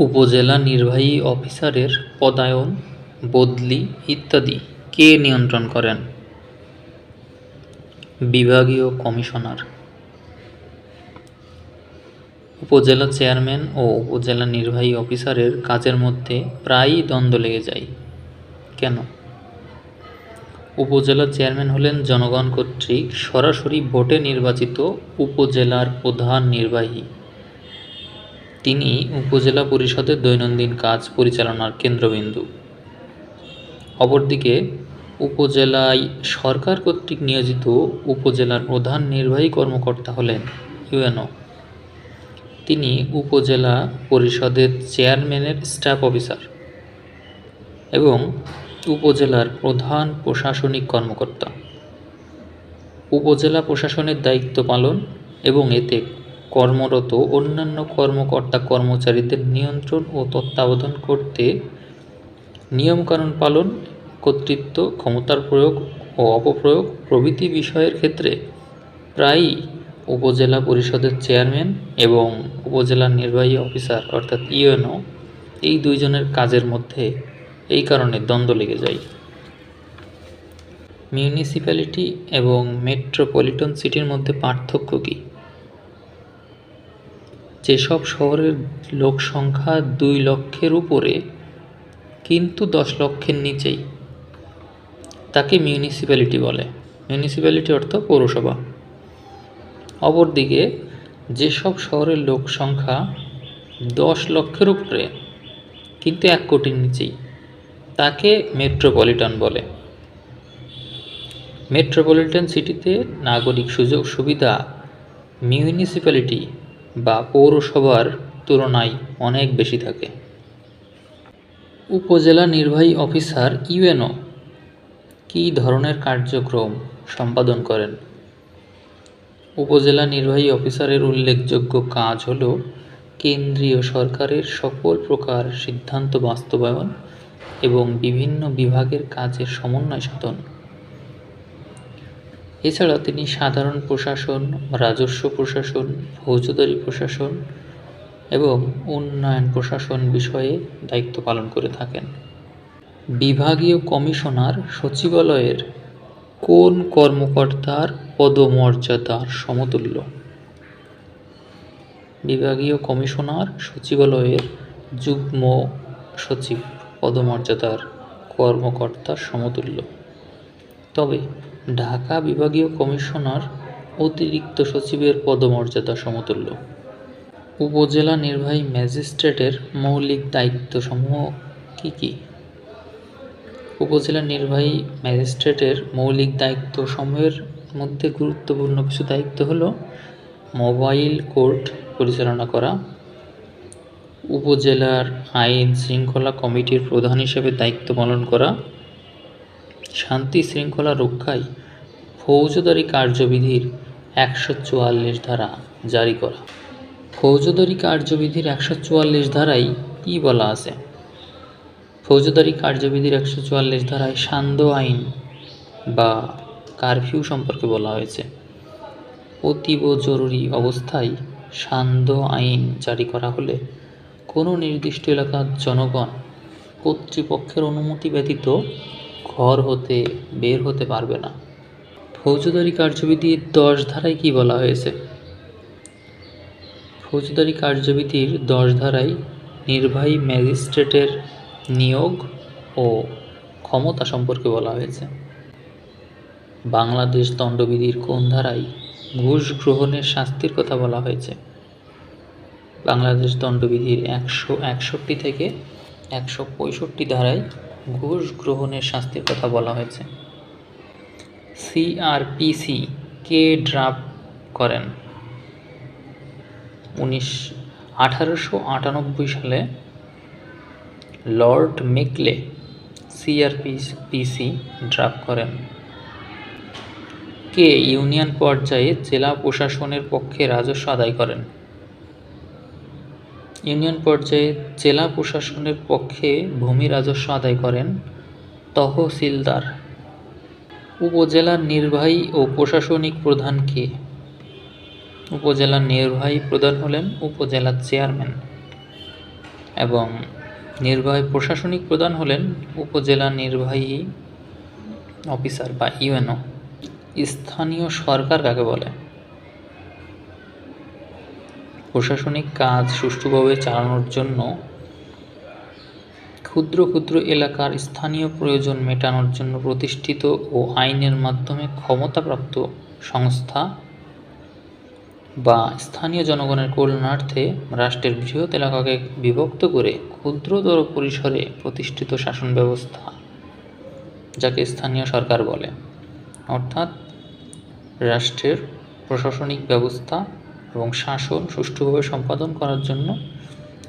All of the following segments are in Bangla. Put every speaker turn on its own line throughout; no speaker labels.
উপজেলা নির্বাহী অফিসারের পদায়ন, বদলি ইত্যাদি কে নিয়ন্ত্রণ করেন? বিভাগীয় কমিশনার। উপজেলা চেয়ারম্যান ও উপজেলা নির্বাহী অফিসারের কাজের মধ্যে প্রায়ই দ্বন্দ্ব লেগে যায়। কেন? উপজেলা চেয়ারম্যান হলেন জনগণ কর্তৃক সরাসরি ভোটে নির্বাচিত উপজেলার প্রধান নির্বাহী। তিনি উপজেলা পরিষদের দৈনন্দিন কাজ পরিচালনার কেন্দ্রবিন্দু। অপরদিকে, উপজেলায় সরকার কর্তৃক নিয়োজিত উপজেলার প্রধান নির্বাহী কর্মকর্তা হলেন ইউএনও। তিনি উপজেলা পরিষদের চেয়ারম্যানের স্টাফ অফিসার এবং উপজেলার প্রধান প্রশাসনিক কর্মকর্তা। উপজেলা প্রশাসনের দায়িত্ব পালন এবং এতে কর্মরত অন্যান্য কর্মকর্তা কর্মচারীদের নিয়ন্ত্রণ ও তত্ত্বাবধান করতে নিয়মকানুন পালন, কর্তৃত্ব, ক্ষমতার প্রয়োগ ও অপপ্রয়োগ প্রভৃতি বিষয়ের ক্ষেত্রে প্রায়ই উপজেলা পরিষদের চেয়ারম্যান এবং উপজেলা নির্বাহী অফিসার অর্থাৎ ইউএনও এই দুইজনের কাজের মধ্যে এই কারণে দ্বন্দ্ব লেগে যায়। মিউনিসিপ্যালিটি এবং মেট্রোপলিটন সিটির মধ্যে পার্থক্য কী? যেসব শহরের লোক সংখ্যা দুই লক্ষের উপরে, কিন্তু দশ লক্ষের নিচেই। তাকে মিউনিসিপ্যালিটি বলে। মিউনিসিপ্যালিটি অর্থ পৌরসভা। অপরদিকে, যেসব শহরের লোক সংখ্যা দশ লক্ষের উপরে, কিন্তু এক কোটির নিচেই, তাকে মেট্রোপলিটন বলে। মেট্রোপলিটন সিটিতে নাগরিক সুযোগ সুবিধা, মিউনিসিপ্যালিটি বা পৌরসভার তুলনায় অনেক বেশি থাকে। উপজেলা নির্বাহী অফিসার ইউএনও, কী ধরনের কার্যক্রম সম্পাদন করেন? উপজেলা নির্বাহী অফিসারের উল্লেখযোগ্য কাজ হল কেন্দ্রীয় সরকারের সকল প্রকার সিদ্ধান্ত বাস্তবায়ন এবং বিভিন্ন বিভাগের কাজের সমন্বয় সাধন। এছাড়া তিনি সাধারণ প্রশাসন, রাজস্ব প্রশাসন, ফৌজদারি প্রশাসন এবং উন্নয়ন প্রশাসন বিষয়ে দায়িত্ব পালন করে থাকেন। বিভাগীয় কমিশনার সচিবালয়ের কোন কর্মকর্তার পদমর্যাদার সমতুল্য? বিভাগীয় কমিশনার সচিবালয়ের যুগ্ম সচিব পদমর্যাদার কর্মকর্তার সমতুল্য। তবে ঢাকা বিভাগীয় কমিশনার অতিরিক্ত সচিবের পদমর্যাদা সমতুল্য। উপজেলা নির্বাহী ম্যাজিস্ট্রেটের মৌলিক দায়িত্বসমূহ কী কী? উপজেলা নির্বাহী ম্যাজিস্ট্রেটের মৌলিক দায়িত্ব দায়িত্বসমূহের মধ্যে গুরুত্বপূর্ণ কিছু দায়িত্ব হলো মোবাইল কোর্ট পরিচালনা করা, উপজেলার আইন শৃঙ্খলা কমিটির প্রধান হিসেবে দায়িত্ব পালন করা শান্তি শৃঙ্খলা রক্ষায় ফৌজদারি কার্যবিধির একশো চুয়াল্লিশ ধারা জারি করা। ফৌজদারি কার্যবিধির একশো চুয়াল্লিশ ধারায় কী বলা আছে? ফৌজদারি কার্যবিধির একশো চুয়াল্লিশ ধারায় সান্ধ্য আইন বা কারফিউ সম্পর্কে বলা হয়েছে। অতীব জরুরি অবস্থায় সান্ধ্য আইন জারি করা হলে কোনো নির্দিষ্ট এলাকার জনগণ কর্তৃপক্ষের অনুমতি ব্যতীত ঘর হতে বের হতে পারবে না। ফৌজদারি কার্যবিধির দশ ধারায় কি বলা হয়েছে? ফৌজদারি কার্যবিধির দশ ধারায় নির্বাহী ম্যাজিস্ট্রেটের নিয়োগ ও ক্ষমতা সম্পর্কে বলা হয়েছে। বাংলাদেশ দণ্ডবিধির কোন ধারায় ঘুষ গ্রহণের শাস্তির কথা বলা হয়েছে? বাংলাদেশ দণ্ডবিধির একশো একষট্টি থেকে একশো পঁয়ষট্টি ধারায় ঘুষ গ্রহণের শাস্তির কথা বলা হয়েছে। সিআরপিসি কে ড্রাফট করেন? উনিশ, আঠারোশো আটানব্বই সালে লর্ড মেকলে সিআরপিসি ড্রাফট করেন। কে ইউনিয়ন পর্যায়ে জেলা প্রশাসনের পক্ষে রাজস্ব আদায় করেন? ইউনিয়ন পর্যায়ে জেলা প্রশাসনের পক্ষে ভূমি রাজস্ব আদায় করেন তহসিলদার। উপজেলার নির্বাহী ও প্রশাসনিক প্রধান কে? উপজেলার নির্বাহী প্রধান হলেন উপজেলার চেয়ারম্যান এবং নির্বাহী প্রশাসনিক প্রধান হলেন উপজেলা নির্বাহী অফিসার বা ইউএনও। স্থানীয় সরকার কাকে বলে? প্রশাসনিক কাজ সুষ্ঠুভাবে চালানোর জন্য ক্ষুদ্র ক্ষুদ্র এলাকার স্থানীয় প্রয়োজন মেটানোর জন্য প্রতিষ্ঠিত ও আইনের মাধ্যমে ক্ষমতাপ্রাপ্ত সংস্থা বা স্থানীয় জনগণের কল্যাণার্থে রাষ্ট্রের বৃহৎ এলাকাকে বিভক্ত করে ক্ষুদ্রতর পরিসরে প্রতিষ্ঠিত শাসন ব্যবস্থা যাকে স্থানীয় সরকার বলে। অর্থাৎ রাষ্ট্রের প্রশাসনিক ব্যবস্থা এবং শাসন সুষ্ঠুভাবে সম্পাদন করার জন্য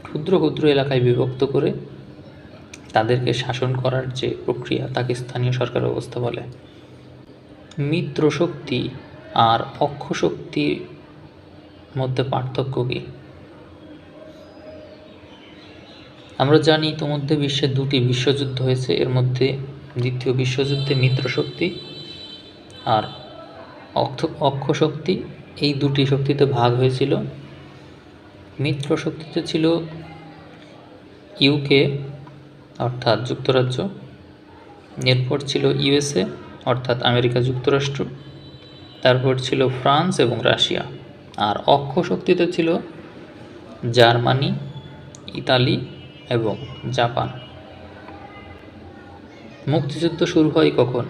ক্ষুদ্র ক্ষুদ্র এলাকায় বিভক্ত করে তাদেরকে শাসন করার যে প্রক্রিয়া তাকে স্থানীয় সরকার ব্যবস্থা বলে। মিত্র শক্তি আর অক্ষ শক্তির মধ্যে পার্থক্য কী? আমরা জানি ইতোমধ্যে বিশ্বে দুটি বিশ্বযুদ্ধ হয়েছে, এর মধ্যে দ্বিতীয় বিশ্বযুদ্ধে মিত্র শক্তি আর অক্ষ অক্ষ শক্তি এই দুটি শক্তিতে ভাগ হয়েছিল। মিত্র শক্তিতে ছিল ইউকে, অর্থাৎ যুক্তরাজ্য। এরপর ছিল ইউএসএ, অর্থাৎ আমেরিকা যুক্তরাষ্ট্র। তারপর ছিল ফ্রান্স এবং রাশিয়া। আর অক্ষ শক্তিতে ছিল জার্মানি, ইতালি এবং জাপান। মুক্তিযুদ্ধ শুরু হয় কখন?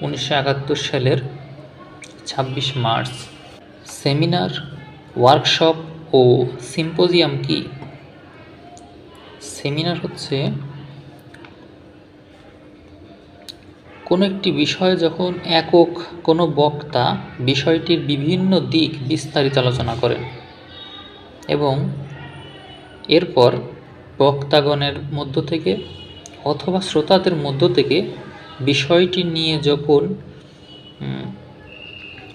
উনিশশো একাত্তর সালের ছাব্বিশ মার্চ। সেমিনার, ওয়ার্কশপ ও সিম্পোজিয়াম কি? সেমিনার হচ্ছে কোনো একটি বিষয়ে যখন একক কোনো বক্তা বিষয়টির বিভিন্ন দিক বিস্তারিত আলোচনা করেন এবং এরপর বক্তাগণের মধ্য থেকে অথবা শ্রোতাদের মধ্য থেকে বিষয়টি নিয়ে যখন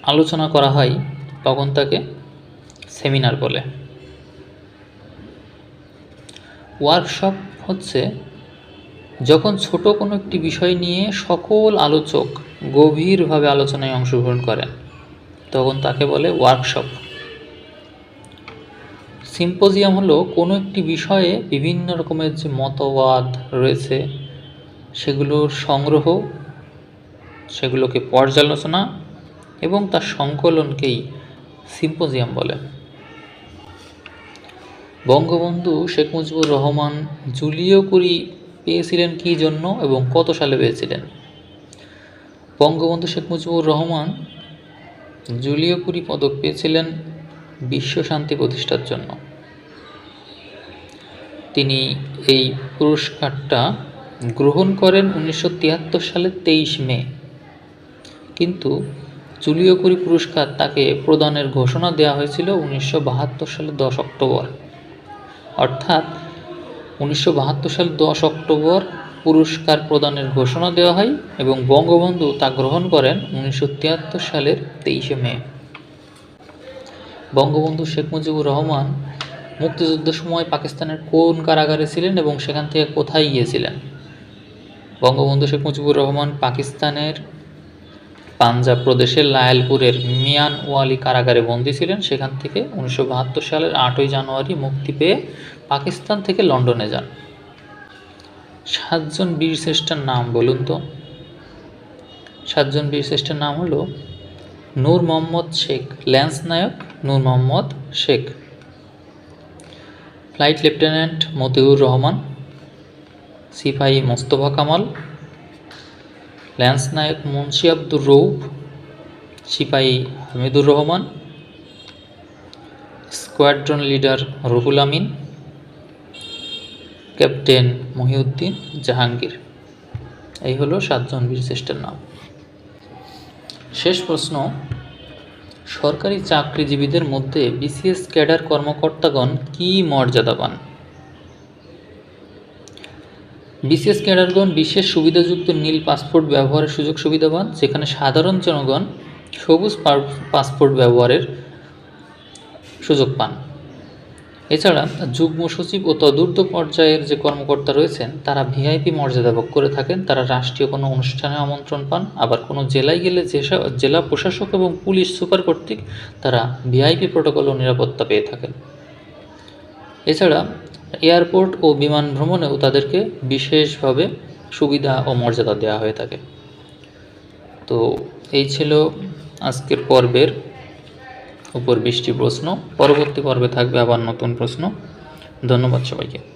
আলোচনা করা হয় তখন তাকে সেমিনার বলে। ওয়ার্কশপ হচ্ছে যখন ছোট কোনো একটি বিষয় নিয়ে সকল আলোচক গভীরভাবে আলোচনায় অংশগ্রহণ করেন, তখন তাকে বলে ওয়ার্কশপ। সিম্পোজিয়াম হলো কোনো একটি বিষয়ে বিভিন্ন রকমের যে মতবাদ রয়েছে, সেগুলোর সংগ্রহ, সেগুলোকে পর্যালোচনা এবং তার সংকলনকেই সিম্পোজিয়াম বলে বঙ্গবন্ধু শেখ মুজিবুর রহমান জুলিও কুরি পেয়েছিলেন কী জন্য এবং কত সালে পেয়েছিলেন? বঙ্গবন্ধু শেখ মুজিবুর রহমান জুলিও কুরি পদক পেয়েছিলেন বিশ্ব শান্তি প্রতিষ্ঠার জন্য। তিনি এই পুরস্কারটা গ্রহণ করেন উনিশশো তিয়াত্তর সালের তেইশ মে। কিন্তু জুলিও কুরি পুরস্কার তাকে প্রদানের ঘোষণা দেওয়া হয়েছিল উনিশশো বাহাত্তর সালের দশ অক্টোবর। অর্থাৎ উনিশশো বাহাত্তর সালের দশ অক্টোবর পুরস্কার প্রদানের ঘোষণা দেওয়া হয় এবং বঙ্গবন্ধু তা গ্রহণ করেন উনিশশো তিয়াত্তর সালের তেইশে মে। বঙ্গবন্ধু শেখ মুজিবুর রহমান মুক্তিযুদ্ধের সময় পাকিস্তানের কোন কারাগারে ছিলেন এবং সেখান থেকে কোথায় গিয়েছিলেন? বঙ্গবন্ধু শেখ মুজিবুর রহমান পাকিস্তানের পাঞ্জাব প্রদেশের লায়ালপুরের মিয়ান ওয়ালি কারাগারে বন্দী ছিলেন। সেখান থেকে উনিশশো বাহাত্তর সালের আটই জানুয়ারি মুক্তি পেয়ে পাকিস্তান থেকে লন্ডনে যান। সাতজন বীরশ্রেষ্ঠের নাম বলুন তো। সাতজন বীরশ্রেষ্ঠের নাম হলো Nur Mohammad Sheikh, lance Naik Nur Mohammad Sheikh, flight lieutenant Matiur Rahman, সিপাহী মোস্তফা কামাল ল্যান্স নায়ক মুন্সি আব্দুর রৌফ সিপাহী Hamidur Rahman, squadron leader Ruhul Amin, captain Mohiuddin Jahangir. এই হলো সাতজন বীরশ্রেষ্ঠের নাম। শেষ প্রশ্ন, সরকারি চাকরিজীবীদের মধ্যে বিসিএস ক্যাডার কর্মকর্তাগণ কী মর্যাদা পান বিসিএস ক্যাডারগণ বিশেষ সুবিধাযুক্ত নীল পাসপোর্ট ব্যবহারের সুযোগ সুবিধা পান, যেখানে সাধারণ জনগণ সবুজ পার- পাসপোর্ট ব্যবহারের সুযোগ পান। এছাড়া যুগ্ম সচিব ও তদূর্ধ্ব পর্যায়ের যে কর্মকর্তা রয়েছেন, তারা ভিআইপি মর্যাদা ভোগ করে থাকেন, তারা রাষ্ট্রীয় কোনো অনুষ্ঠানে আমন্ত্রণ পান, আবার কোনো জেলায় গেলে জেলা প্রশাসক এবং পুলিশ সুপার কর্তৃক তারা ভিআইপি প্রোটোকল ও নিরাপত্তা পেয়ে থাকেন। এছাড়া এয়ারপোর্ট ও বিমান ভ্রমণেও তাদেরকে বিশেষভাবে সুবিধা ও মর্যাদা দেওয়া হয়ে থাকে। তো এই ছিল আজকের পর্বের উপর বৃষ্টি প্রশ্ন। পরবর্তী পর্বে থাকবে আবার নতুন প্রশ্ন। ধন্যবাদ সবাইকে।